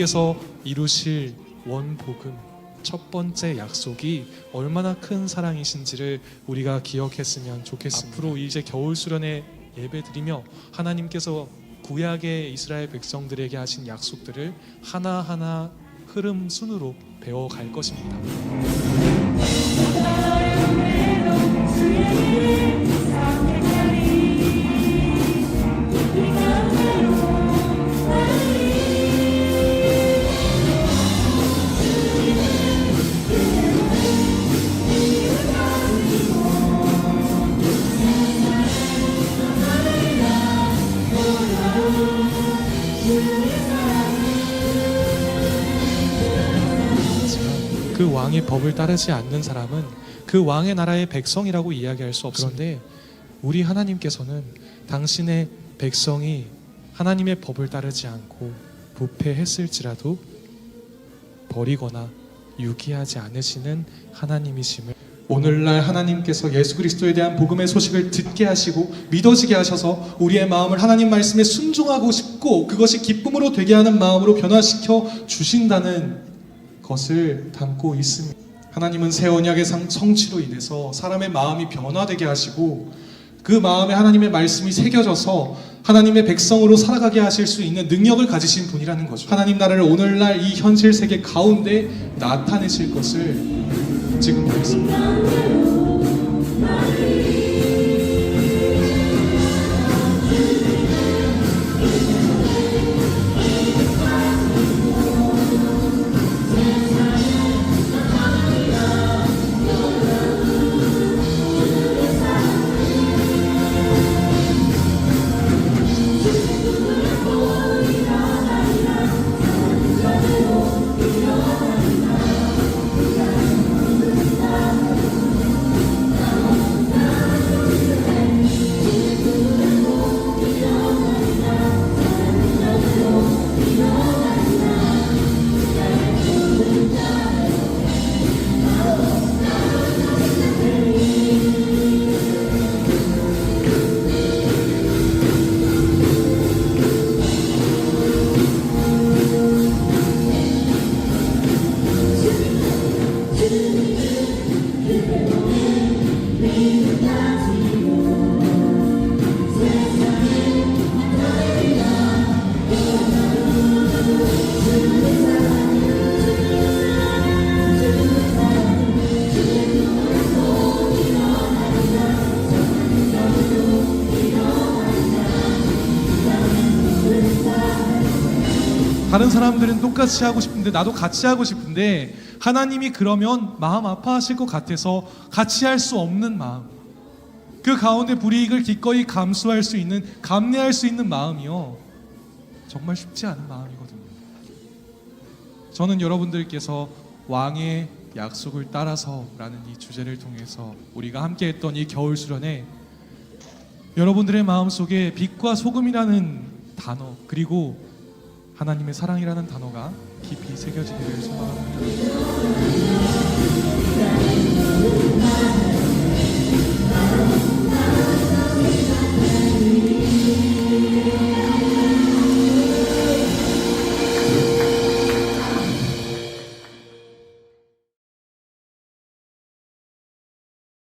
하나님께서 이루실 원복음 첫 번째 약속이 얼마나 큰 사랑이신지를 우리가 기억했으면 좋겠습니다. 앞으로 이제 겨울 수련회 예배드리며 하나님께서 구약의 이스라엘 백성들에게 하신 약속들을 하나하나 흐름 순으로 배워갈 것입니다. 그 왕의 법을 따르지 않는 사람은 그 왕의 나라의 백성이라고 이야기할 수 없는데 우리 하나님께서는 당신의 백성이 하나님의 법을 따르지 않고 부패했을지라도 버리거나 유기하지 않으시는 하나님이심을 오늘날 하나님께서 예수 그리스도에 대한 복음의 소식을 듣게 하시고 믿어지게 하셔서 우리의 마음을 하나님 말씀에 순종하고 싶고 그것이 기쁨으로 되게 하는 마음으로 변화시켜 주신다는 것을 담고 있습니다. 하나님은 새 언약의 상- 성취로 인해서 사람의 마음이 변화되게 하시고 그 마음에 하나님의 말씀이 새겨져서 하나님의 백성으로 살아가게 하실 수 있는 능력을 가지신 분이라는 거죠. 하나님 나라를 오늘날 이 현실 세계 가운데 나타내실 것을 지금 보겠습니다. 다른 사람들은 똑같이 하고 싶은데 나도 같이 하고 싶은데 하나님이 그러면 마음 아파하실 것 같아서 같이 할 수 없는 마음. 그 가운데 불이익을 기꺼이 감수할 수 있는 감내할 수 있는 마음이요. 정말 쉽지 않은 마음이거든요. 저는 여러분들께서 왕의 약속을 따라서라는 이 주제를 통해서 우리가 함께 했던 이 겨울 수련에 여러분들의 마음속에 빛과 소금이라는 단어 그리고 하나님의 사랑이라는 단어가 깊이 새겨지기를 소망합니다.